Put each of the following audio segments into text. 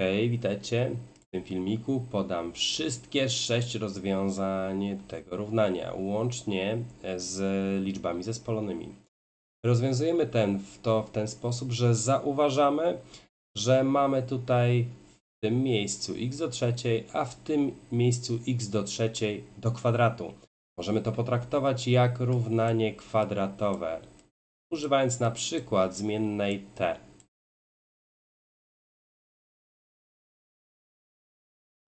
Hej, witajcie. W tym filmiku podam wszystkie sześć rozwiązań tego równania, łącznie z liczbami zespolonymi. Rozwiązujemy ten, to w ten sposób, że zauważamy, że mamy tutaj w tym miejscu x do trzeciej, a w tym miejscu x do trzeciej do kwadratu. Możemy to potraktować jak równanie kwadratowe, używając na przykład zmiennej t.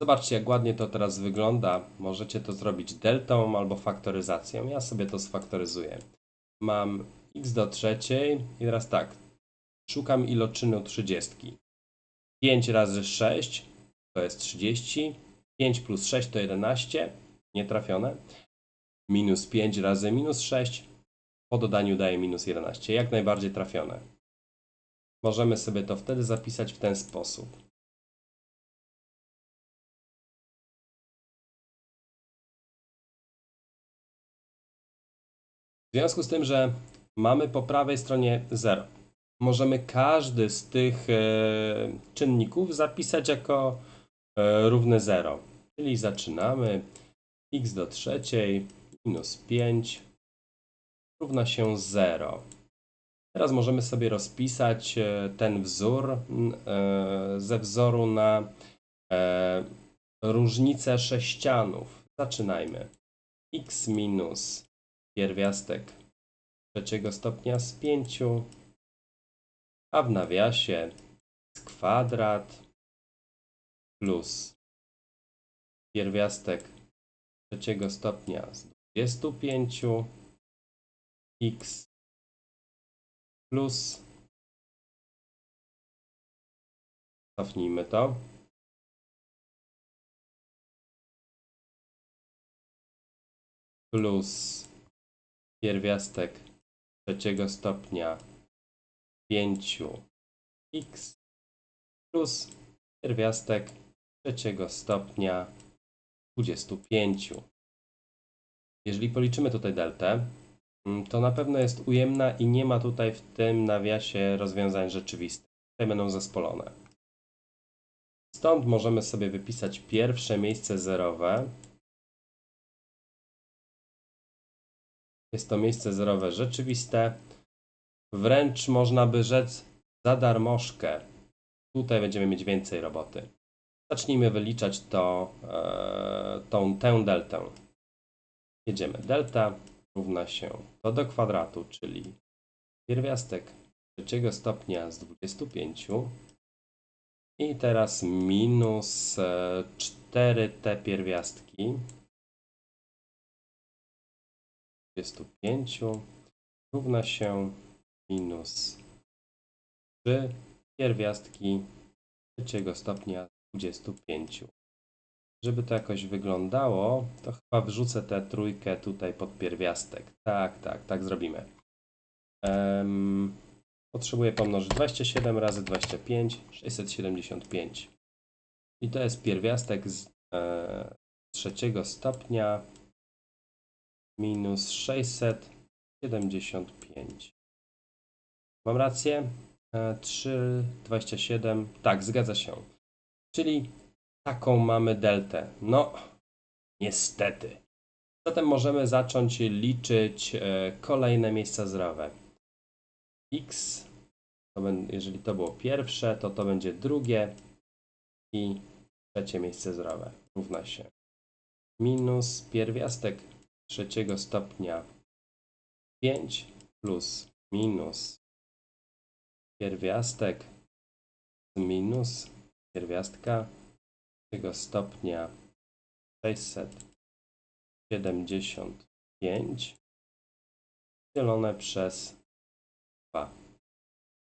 Zobaczcie, jak ładnie to teraz wygląda. Możecie to zrobić deltą albo faktoryzacją. Ja sobie to sfaktoryzuję. Mam x do trzeciej i teraz tak. Szukam iloczynu 30. 5 razy 6 to jest 30. 5 plus 6 to 11. Nietrafione. Minus 5 razy minus 6 po dodaniu daje minus 11. Jak najbardziej trafione. Możemy sobie to wtedy zapisać w ten sposób. W związku z tym, że mamy po prawej stronie 0, możemy każdy z tych e, czynników zapisać jako e, równy 0. Czyli zaczynamy x do trzeciej minus 5 równa się 0. Teraz możemy sobie rozpisać e, ten wzór ze wzoru na różnicę sześcianów. Zaczynajmy. x minus pierwiastek trzeciego stopnia z 5, a w nawiasie kwadrat plus pierwiastek trzeciego stopnia z 25 x plus cofnijmy to plus pierwiastek trzeciego stopnia 5x plus pierwiastek trzeciego stopnia 25. Jeżeli policzymy tutaj deltę, mm, to na pewno jest ujemna i nie ma tutaj w tym nawiasie rozwiązań rzeczywistych. Tutaj będą zespolone. Stąd możemy sobie wypisać pierwsze miejsce zerowe, Jest to miejsce zerowe rzeczywiste. Wręcz można by rzec za darmożkę. Tutaj będziemy mieć więcej roboty. Zacznijmy wyliczać to, e, tą, tę deltę. Jedziemy. Delta równa się to do kwadratu, czyli pierwiastek trzeciego stopnia z 25 i teraz minus 4 e, te pierwiastki 25 równa się minus 3 pierwiastki trzeciego stopnia 25. Żeby to jakoś wyglądało, to chyba wrzucę tę trójkę tutaj pod pierwiastek. Tak, tak, tak zrobimy. Um, potrzebuję pomnożyć 27 razy 25, 675. I to jest pierwiastek z e, trzeciego stopnia minus 675. Mam rację? 3,27. E, tak, zgadza się. Czyli taką mamy deltę. No, niestety. Zatem możemy zacząć liczyć e, kolejne miejsca zerowe. x, to jeżeli to było pierwsze, to to będzie drugie i trzecie miejsce zerowe. Równa się minus pierwiastek trzeciego stopnia. 5 plus minus pierwiastek minus pierwiastka trzeciego stopnia 675 dzielone przez 2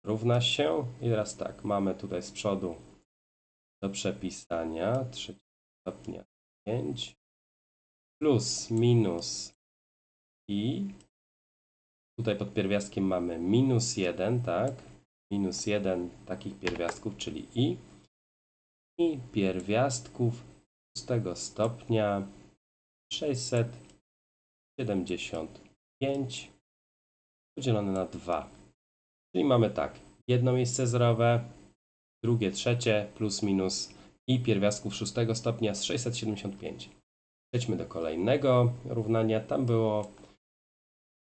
równa się i teraz tak, mamy tutaj z przodu do przepisania trzeciego stopnia 5 plus minus i tutaj pod pierwiastkiem mamy minus 1, tak? Minus 1 takich pierwiastków, czyli i i pierwiastków szóstego stopnia 675 podzielone na 2. Czyli mamy tak, jedno miejsce zerowe, drugie, trzecie, plus minus i pierwiastków szóstego stopnia z 675. Przejdźmy do kolejnego równania. Tam było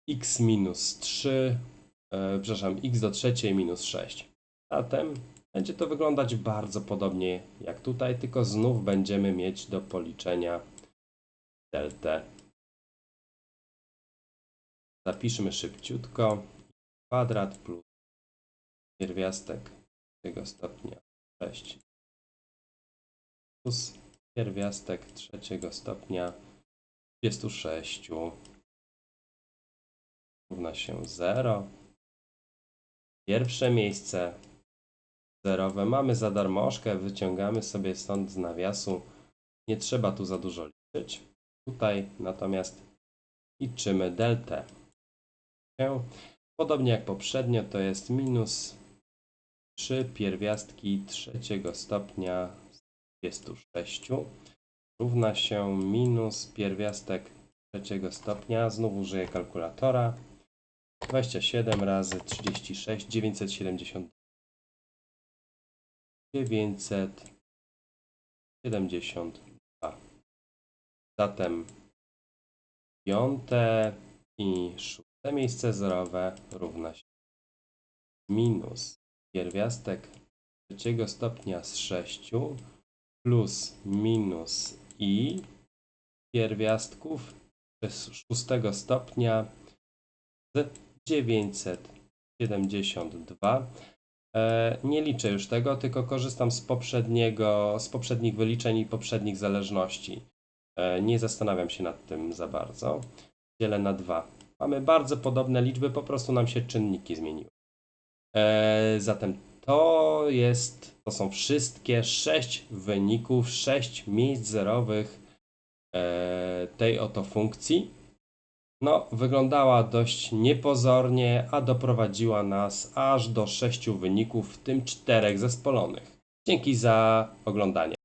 x minus 3, e, przepraszam, x do trzeciej minus 6. Zatem będzie to wyglądać bardzo podobnie jak tutaj, tylko znów będziemy mieć do policzenia deltę. Zapiszmy szybciutko. Kwadrat plus pierwiastek trzeciego stopnia 6 plus pierwiastek trzeciego stopnia 26 równa się 0. Pierwsze miejsce zerowe mamy za darmożkę, wyciągamy sobie stąd z nawiasu. Nie trzeba tu za dużo liczyć. Tutaj natomiast liczymy deltę. Podobnie jak poprzednio to jest minus 3 pierwiastki trzeciego stopnia 26 równa się minus pierwiastek trzeciego stopnia. Znów użyję kalkulatora. 27 razy 36, 970. 972. Zatem piąte i szóste miejsce zerowe równa się minus pierwiastek trzeciego stopnia z 6 plus minus i pierwiastków z szóstego stopnia z 972. E, Nie liczę już tego, tylko korzystam z poprzedniego, z poprzednich wyliczeń i poprzednich zależności. E, Nie zastanawiam się nad tym za bardzo. Dzielę na 2. Mamy bardzo podobne liczby, po prostu nam się czynniki zmieniły. E, Zatem to jest, to są wszystkie 6 wyników, 6 miejsc zerowych e, tej oto funkcji. No, wyglądała dość niepozornie, a doprowadziła nas aż do 6 wyników, w tym 4 zespolonych. Dzięki za oglądanie.